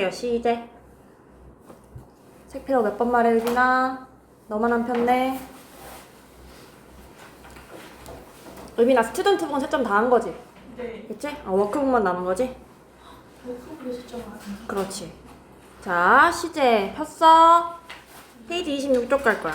해요 시제 책 필요 몇번 말해 의빈아 너만 한 편네 의빈아 스튜던트북은 채점 다 한 거지? 네. 그치? 아, 워크북만 남은 거지? 워크북에 채점 안 해. 그렇지 자 시제 폈어 페이지 26쪽 갈 거야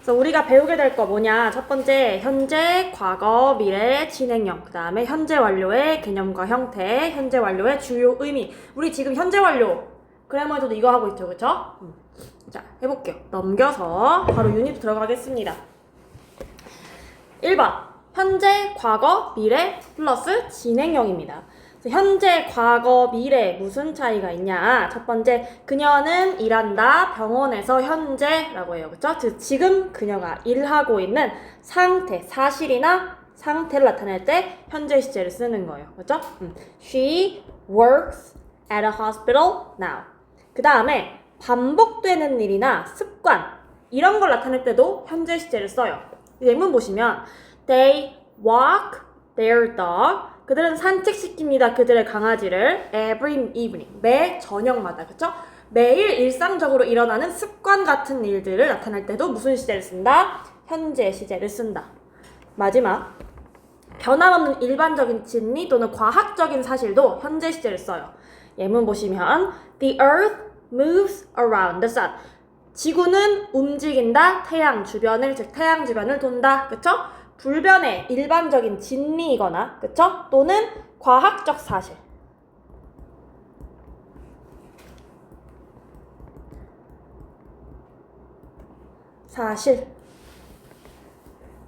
그래서 우리가 배우게 될 거 뭐냐? 첫 번째 현재, 과거, 미래, 진행형. 그 다음에 현재 완료의 개념과 형태 현재 완료의 주요 의미. 우리 지금 현재 완료. 그래머에서도 이거 하고 있죠. 그쵸? 음. 자 해볼게요. 넘겨서 바로 유닛 들어가겠습니다. 1번. 현재, 과거, 미래 플러스 진행형입니다 현재, 과거, 미래 무슨 차이가 있냐? 첫 번째, 그녀는 일한다. 병원에서 현재라고 해요. 그쵸? 즉, 지금 그녀가 일하고 있는 상태, 사실이나 상태를 나타낼 때 현재 시제를 쓰는 거예요. 그쵸? 음. She works at a hospital now. 그 다음에 반복되는 일이나 습관 이런 걸 나타낼 때도 현재 시제를 써요. 예문 보시면 they walk their dog 그들은 산책시킵니다. 그들의 강아지를 every evening 매 저녁마다 그쵸? 매일 일상적으로 일어나는 습관 같은 일들을 나타낼 때도 무슨 시제를 쓴다? 현재 시제를 쓴다. 마지막 변함없는 일반적인 진리 또는 과학적인 사실도 현재 시제를 써요. 예문 보시면 The earth moves around the sun. 지구는 움직인다. 태양 주변을 즉 태양 주변을 돈다. 그쵸? 불변의 일반적인 진리이거나 그쵸? 또는 과학적 사실. 사실.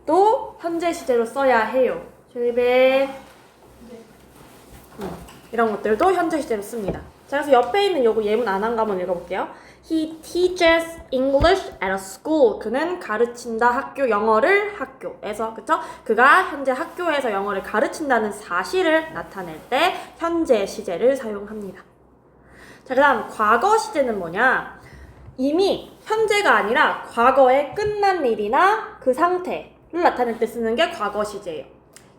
또 현재 시제로 써야 해요. 실배 네. 이런 것들도 현재 시제로 씁니다. 자, 그래서 옆에 있는 요거 예문 안 한 거 한번 읽어볼게요. He teaches English at a school. 그는 가르친다 학교 영어를 학교에서 그쵸? 그가 현재 학교에서 영어를 가르친다는 사실을 나타낼 때 현재 시제를 사용합니다. 자, 그다음 과거 시제는 뭐냐? 이미 현재가 아니라 과거에 끝난 일이나 그 상태를 나타낼 때 쓰는 게 과거 시제예요.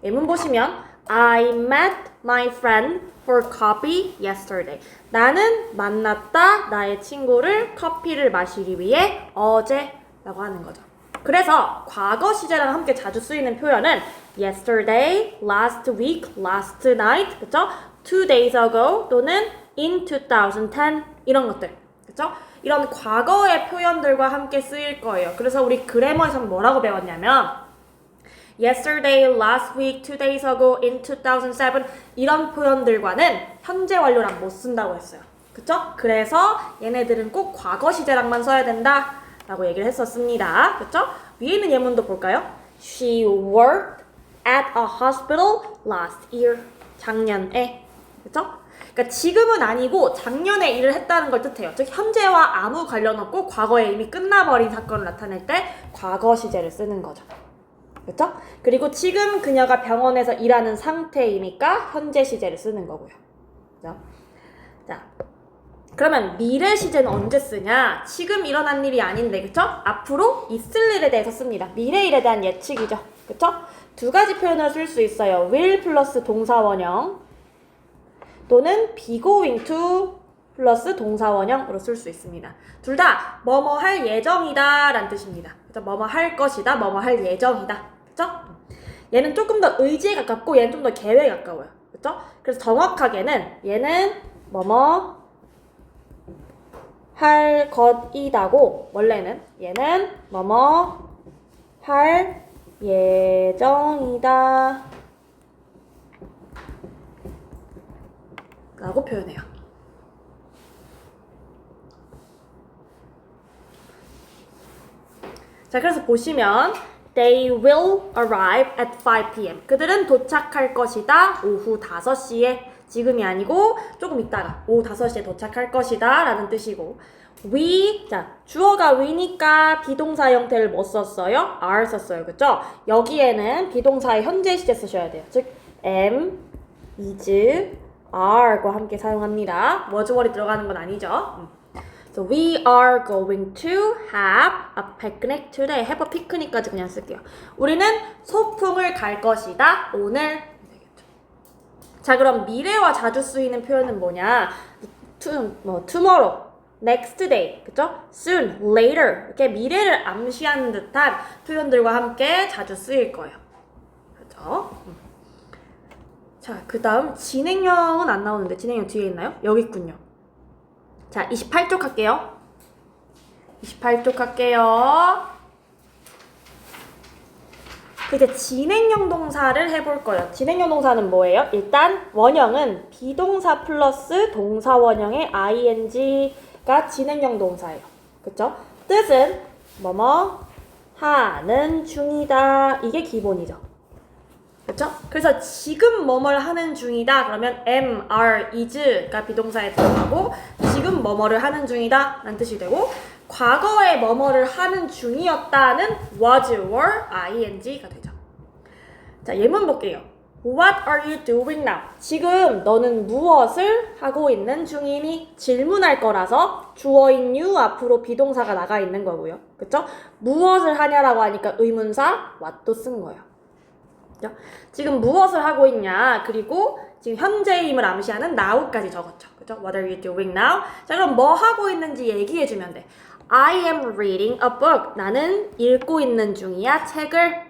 예문 보시면 I met my friend for coffee yesterday. 나는 만났다 나의 친구를 커피를 마시기 위해 어제라고 하는 거죠. 그래서 과거 시제랑 함께 자주 쓰이는 표현은 yesterday, last week, last night, 그쵸? two days ago 또는 in 2010 이런 것들, 그쵸? 이런 과거의 표현들과 함께 쓰일 거예요. 그래서 우리 그래머에서는 뭐라고 배웠냐면 yesterday, last week, two days ago, in 2007 이런 표현들과는 현재 완료랑 못 쓴다고 했어요. 그쵸? 그래서 얘네들은 꼭 과거 시제랑만 써야 된다 라고 얘기를 했었습니다. 그쵸? 위에 있는 예문도 볼까요? She worked at a hospital last year. 작년에. 그쵸? 그러니까 지금은 아니고 작년에 일을 했다는 걸 뜻해요. 즉 현재와 아무 관련 없고 과거에 이미 끝나버린 사건을 나타낼 때 과거 시제를 쓰는 거죠. 그렇죠? 그리고 지금 그녀가 병원에서 일하는 상태이니까 현재 시제를 쓰는 거고요. 그죠? 자, 그러면 미래 시제는 언제 쓰냐? 지금 일어난 일이 아닌데, 그쵸? 앞으로 있을 일에 대해서 씁니다. 미래 일에 대한 예측이죠. 그쵸? 두 가지 표현을 쓸 수 있어요. will 플러스 동사원형 또는 be going to 플러스 동사원형으로 쓸 수 있습니다. 둘 다 뭐뭐 할 예정이다 라는 뜻입니다. 그죠? 뭐뭐 할 것이다, 뭐뭐 할 예정이다. 그죠? 얘는 조금 더 의지에 가깝고 얘는 좀 더 계획에 가까워요. 그죠? 그래서 정확하게는 얘는 뭐뭐 할 것이다고 원래는 얘는 뭐뭐 할 예정이다 라고 표현해요. 자, 그래서 보시면 They will arrive at 5 p.m. 그들은 도착할 것이다. 오후 5시에. 지금이 아니고 조금 있다가 오후 5시에 도착할 것이다. 라는 뜻이고. We, 자, 주어가 we니까 비동사 형태를 뭐 썼어요? are 썼어요. 그쵸? 여기에는 비동사의 현재 시제 쓰셔야 돼요. 즉, am, is, are과 함께 사용합니다. 워즈월이 들어가는 건 아니죠. 음. So we are going to have a picnic today. have a picnic까지 그냥 쓸게요. 우리는 소풍을 갈 것이다. 오늘. 자, 그럼 미래와 자주 쓰이는 표현은 뭐냐? to, 뭐 tomorrow, next day, 그죠? soon, later 이렇게 미래를 암시하는 듯한 표현들과 함께 자주 쓰일 거예요. 그죠? 음. 자, 그 다음 진행형은 안 나오는데 진행형 뒤에 있나요? 여기 있군요. 자, 28쪽 할게요. 28쪽 할게요. 그 이제 진행형 동사를 해볼 거예요. 진행형 동사는 뭐예요? 일단 원형은 비동사 플러스 동사 원형의 ing가 진행형 동사예요. 그쵸? 뜻은 뭐뭐 하는 중이다. 이게 기본이죠. 그쵸? 그래서 지금 뭐뭘 하는 중이다. 그러면 am, are, is가 비동사에 들어가고 지금 뭐뭐를 하는 중이다. 라는 뜻이 되고 과거에 뭐뭐를 하는 중이었다는 was, were, ing가 되죠. 자, 예문 볼게요. What are you doing now? 지금 너는 무엇을 하고 있는 중이니? 질문할 거라서 주어인 you 앞으로 비동사가 나가 있는 거고요. 그쵸? 무엇을 하냐라고 하니까 의문사 what도 쓴 거예요. 지금 무엇을 하고 있냐? 그리고 지금 현재임을 암시하는 now까지 적었죠. 그죠? What are you doing now? 자, 그럼 뭐 하고 있는지 얘기해 주면 돼. I am reading a book. 나는 읽고 있는 중이야. 책을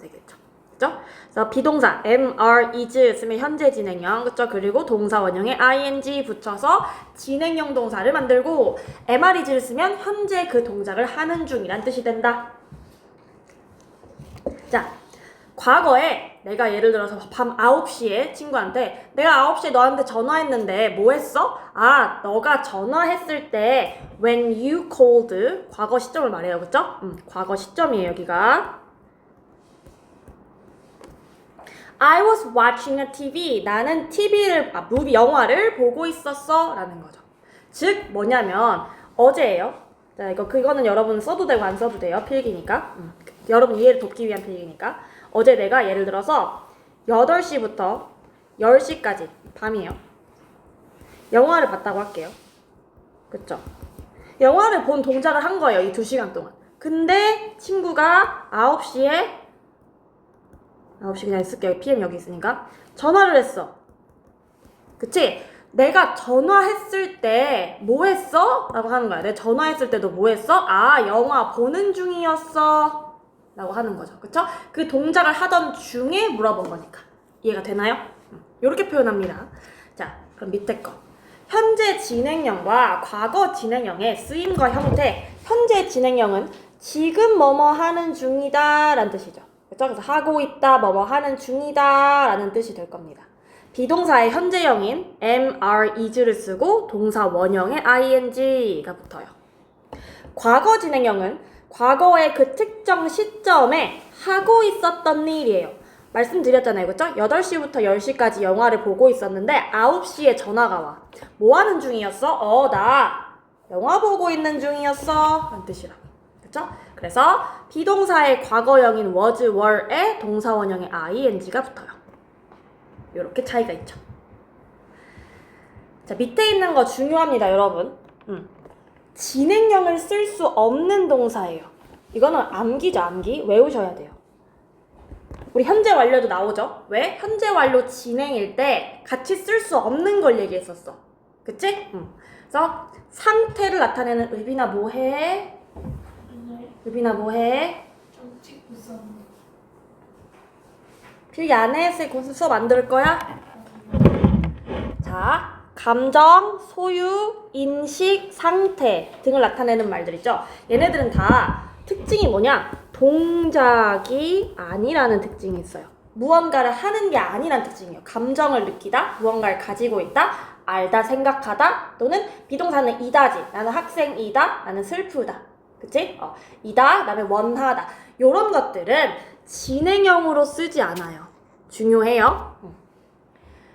되겠죠. 그죠? 그래서 비동사 am, are, is 쓰면 현재 진행형, 그죠? 그리고 동사 원형에 ing 붙여서 진행형 동사를 만들고 am, are, is를 쓰면 현재 그 동작을 하는 중이란 뜻이 된다. 자, 과거에 내가 예를 들어서 밤 9시에 친구한테 내가 9시에 너한테 전화했는데 뭐 했어? 아, 너가 전화했을 때 when you called 과거 시점을 말해요. 그죠? 음, 과거 시점이에요, 여기가. I was watching a TV. 나는 TV를, 아, 무비, 영화를 보고 있었어. 라는 거죠. 즉, 뭐냐면, 어제예요. 자, 이거, 그거는 여러분 써도 되고 안 써도 돼요. 필기니까. 음, 여러분 이해를 돕기 위한 필기니까. 어제 내가 예를 들어서 8시부터 10시까지, 밤이에요. 영화를 봤다고 할게요. 그쵸? 영화를 본 동작을 한 거예요. 이 2시간 동안. 근데 친구가 9시에 9시 그냥 쓸게요. PM 여기 있으니까. 전화를 했어. 그치? 내가 전화했을 때 뭐 했어? 라고 하는 거야. 내가 전화했을 때도 뭐 했어? 아, 영화 보는 중이었어. 라고 하는 거죠. 그쵸? 그 동작을 하던 중에 물어본 거니까. 이해가 되나요? 이렇게 표현합니다. 자, 그럼 밑에 거. 현재 진행형과 과거 진행형의 쓰임과 형태. 현재 진행형은 지금 뭐뭐 하는 중이다 라는 뜻이죠. 그쵸? 그래서 하고 있다, 뭐뭐 하는 중이다 라는 뜻이 될 겁니다. 비동사의 현재형인 am, are, is를 쓰고 동사 원형에 ing가 붙어요. 과거 진행형은 과거의 그 특정 시점에 하고 있었던 일이에요. 말씀드렸잖아요. 그쵸? 8시부터 10시까지 영화를 보고 있었는데 9시에 전화가 와. 뭐 하는 중이었어? 어, 나 영화 보고 있는 중이었어. 라는 뜻이라고. 그쵸? 그래서 비동사의 과거형인 was, were에 동사 원형에 ing가 붙어요. 이렇게 차이가 있죠. 자, 밑에 있는 거 중요합니다, 여러분. 음. 진행형을 쓸 수 없는 동사예요. 이거는 암기죠, 암기. 외우셔야 돼요. 우리 현재 완료도 나오죠? 왜? 현재 완료 진행일 때 같이 쓸 수 없는 걸 얘기했었어. 그치? 응. 그래서 상태를 나타내는 의비나 뭐해? 의비나 뭐해? 필기 안 했을 곳은 수업 안 들을 거야? 자, 감정, 소유, 인식, 상태 등을 나타내는 말들이죠. 얘네들은 다 특징이 뭐냐? 동작이 아니라는 특징이 있어요. 무언가를 하는 게 아니라는 특징이에요. 감정을 느끼다, 무언가를 가지고 있다, 알다, 생각하다, 또는 비동사는 이다지. 나는 학생이다, 나는 슬프다. 그치? 어, 이다, 그다음에 원하다. 요런 것들은 진행형으로 쓰지 않아요. 중요해요.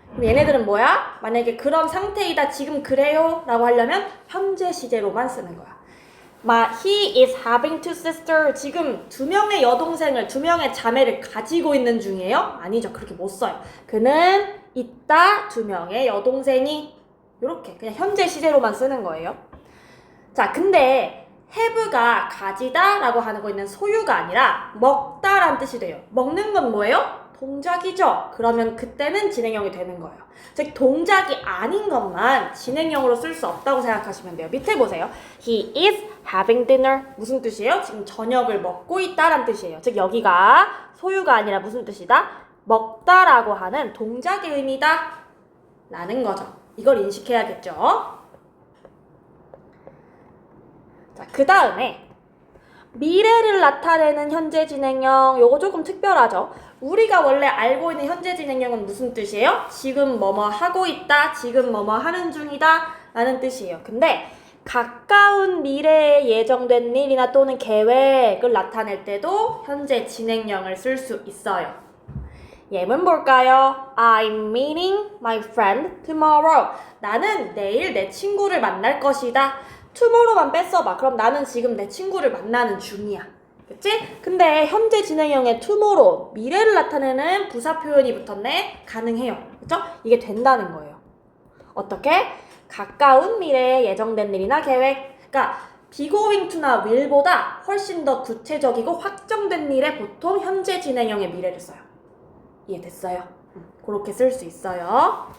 음. 그럼 얘네들은 뭐야? 만약에 그런 상태이다, 지금 그래요? 라고 하려면 현재 시제로만 쓰는 거야. 막 he is having two sisters. 지금 두 명의 여동생을, 두 명의 자매를 가지고 있는 중이에요? 아니죠. 그렇게 못 써요. 그는 있다, 두 명의 여동생이. 이렇게 그냥 현재 시제로만 쓰는 거예요. 자, 근데 have가 가지다 라고 하는 거 있는 소유가 아니라 먹다라는 뜻이 돼요. 먹는 건 뭐예요? 동작이죠. 그러면 그때는 진행형이 되는 거예요. 즉 동작이 아닌 것만 진행형으로 쓸 수 없다고 생각하시면 돼요. 밑에 보세요. He is having dinner. 무슨 뜻이에요? 지금 저녁을 먹고 있다란 뜻이에요. 즉 여기가 소유가 아니라 무슨 뜻이다? 먹다라고 하는 동작의 의미다. 라는 거죠. 이걸 인식해야겠죠. 자, 그 다음에 미래를 나타내는 현재 진행형 요거 조금 특별하죠. 우리가 원래 알고 있는 현재 진행형은 무슨 뜻이에요? 지금 뭐뭐 하고 있다, 지금 뭐뭐 하는 중이다 라는 뜻이에요. 근데 가까운 미래에 예정된 일이나 또는 계획을 나타낼 때도 현재 진행형을 쓸 수 있어요. 예문 볼까요? I'm meeting my friend tomorrow. 나는 내일 내 친구를 만날 것이다. Tomorrow만 뺐어봐. 그럼 나는 지금 내 친구를 만나는 중이야. 그치? 근데 현재 진행형의 tomorrow, 미래를 나타내는 부사 표현이 붙었네? 가능해요. 그쵸? 이게 된다는 거예요. 어떻게? 가까운 미래에 예정된 일이나 계획. be going to나 will보다 훨씬 더 구체적이고 확정된 일에 보통 현재 진행형의 미래를 써요. 이해됐어요? 음, 그렇게 쓸 수 있어요.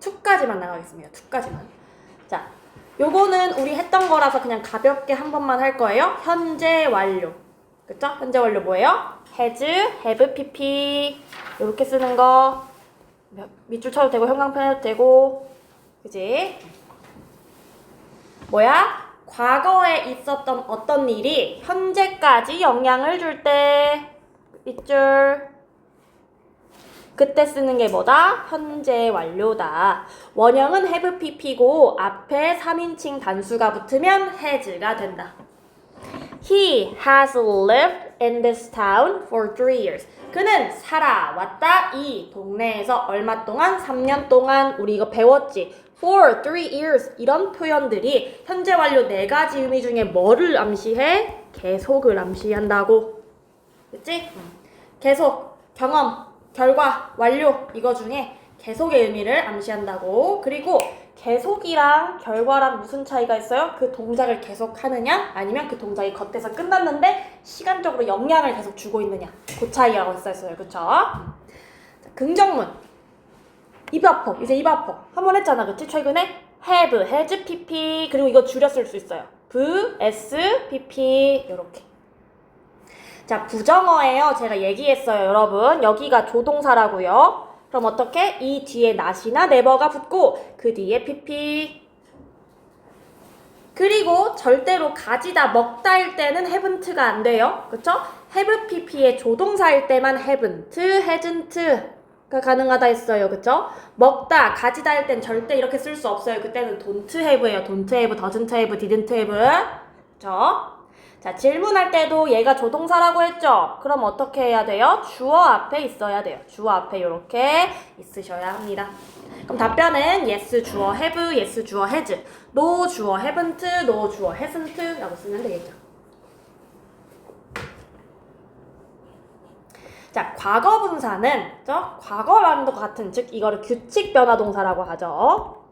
2까지만 나가겠습니다. 2까지만. 자, 요거는 우리 했던 거라서 그냥 가볍게 한 번만 할 거예요. 현재 완료. 그쵸? 현재 완료 뭐예요? has, have, pp. 요렇게 쓰는 거. 몇- 밑줄 쳐도 되고, 형광펜 해도 되고. 그지? 뭐야? 과거에 있었던 어떤 일이 현재까지 영향을 줄 때. 밑줄. 그때 쓰는 게 뭐다? 현재 완료다. 원형은 have pp고 앞에 3인칭 단수가 붙으면 has가 된다. He has lived in this town for three years. 그는 살아왔다 이 동네에서 얼마 동안? 3년 동안 우리 이거 배웠지. For three years 이런 표현들이 현재 완료 네 가지 의미 중에 뭐를 암시해? 계속을 암시한다고. 그치? 계속 경험 결과 완료. 이거 중에 계속의 의미를 암시한다고. 그리고 계속이랑 결과랑 무슨 차이가 있어요? 그 동작을 계속 하느냐? 아니면 그 동작이 겉에서 끝났는데 시간적으로 영향을 계속 주고 있느냐? 그 차이라고 했었어요. 그쵸? 자, 긍정문. 입 아퍼 이제 입 아퍼 한 번 했잖아. 그치? 최근에? have, has, pp 그리고 이거 쓸수 있어요. v, s, pp 요렇게 자, 부정어예요. 제가 얘기했어요, 여러분. 여기가 조동사라고요. 그럼 어떻게? 이 뒤에 not이나 never가 붙고 그 뒤에 pp. 그리고 절대로 가지다 먹다일 때는 haven't가 안 돼요. 그쵸? have pp의 조동사일 때만 haven't, hasn't 가 가능하다 했어요. 그쵸? 먹다, 가지다일 땐 절대 이렇게 쓸 수 없어요. 그때는 don't have예요. don't have, doesn't have, didn't have. 그쵸? 자, 질문할 때도 얘가 조동사라고 했죠? 그럼 어떻게 해야 돼요? 주어 앞에 있어야 돼요. 주어 앞에 이렇게 있으셔야 합니다. 그럼 답변은 yes 주어 have, yes 주어 has, no 주어 haven't, no 주어 hasn't 라고 쓰면 되겠죠. 자, 과거 분사는 저 과거랑도 같은 즉 이거를 규칙 변화 동사라고 하죠.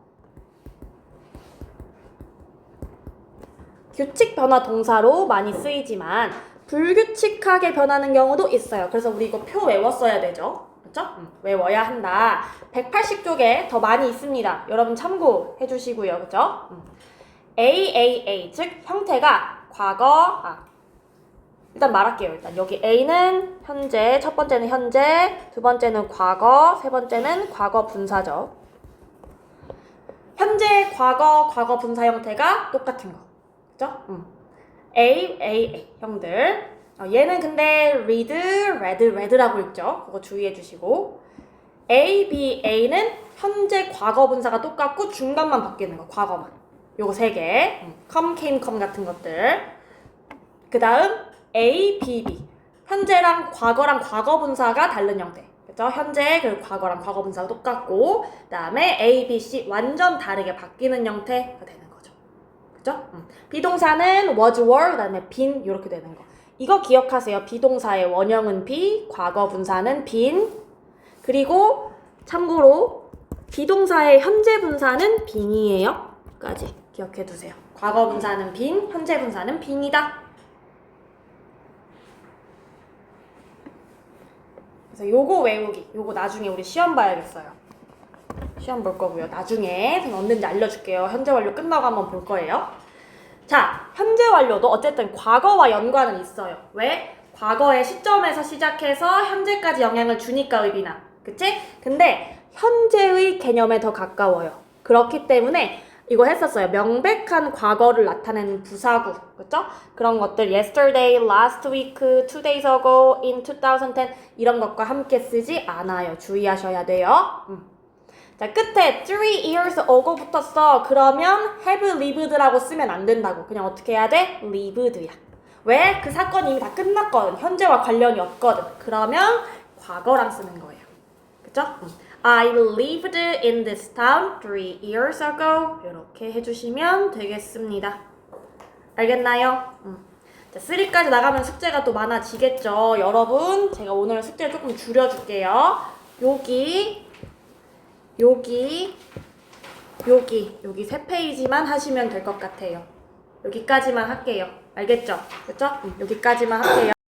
규칙 변화 동사로 많이 쓰이지만 불규칙하게 변하는 경우도 있어요. 그래서 우리 이거 표 외웠어야 되죠. 그렇죠? 외워야 한다. 180쪽에 더 많이 있습니다. 여러분 참고해 주시고요. 그렇죠? AAA 즉 형태가 과거 아 일단 말할게요. 일단 여기 A는 현재, 첫 번째는 현재, 두 번째는 과거, 세 번째는 과거 분사죠. 현재, 과거, 과거 분사 형태가 똑같은 거. 그죠? 음. A, A, A 형들. 어, 얘는 근데 read, read, read라고 읽죠. 그거 주의해 주시고. A, B, A는 현재 과거 분사가 똑같고 중간만 바뀌는 거, 과거만. 요거 세 개. 음. come, came, come 같은 것들. 그 다음 A, B, B. 현재랑 과거랑 과거 분사가 다른 형태. 그죠? 현재 그리고 과거랑 과거 분사가 똑같고 그 다음에 A, B, C 완전 다르게 바뀌는 형태가 되는 그죠? 음. 비동사는 was, were, 그 다음에 been 이렇게 되는 거. 이거 기억하세요. 비동사의 원형은 be, 과거 분사는 been. 그리고 참고로 비동사의 현재 분사는 being이에요. 까지 기억해 두세요. 과거 분사는 been, 현재 분사는 being이다. 그래서 요거 외우기. 요거 나중에 우리 시험 봐야겠어요. 시험 볼 거고요. 나중에 저는 언젠지 알려줄게요. 현재 완료 끝나고 한번 볼 거예요. 자, 현재 완료도 어쨌든 과거와 연관은 있어요. 왜? 과거의 시점에서 시작해서 현재까지 영향을 주니까 의비나. 그치? 근데 현재의 개념에 더 가까워요. 그렇기 때문에 이거 했었어요. 명백한 과거를 나타내는 부사구. 그쵸? 그런 것들 yesterday, last week, two days ago, in 2010 이런 것과 함께 쓰지 않아요. 주의하셔야 돼요. 음. 자, 끝에 three years ago 붙었어. 그러면 have lived라고 쓰면 안 된다고. 그냥 어떻게 해야 돼? lived야. 왜? 그 사건이 이미 다 끝났거든. 현재와 관련이 없거든. 그러면 과거랑 쓰는 거예요. 그쵸? 음. I lived in this town three years ago. 이렇게 해주시면 되겠습니다. 알겠나요? 음. 자, 3까지 나가면 숙제가 또 많아지겠죠. 여러분, 제가 오늘 숙제를 조금 줄여줄게요. 여기, 여기, 여기, 여기 세 페이지만 하시면 될 것 같아요. 여기까지만 할게요. 알겠죠? 음, 여기까지만 할게요.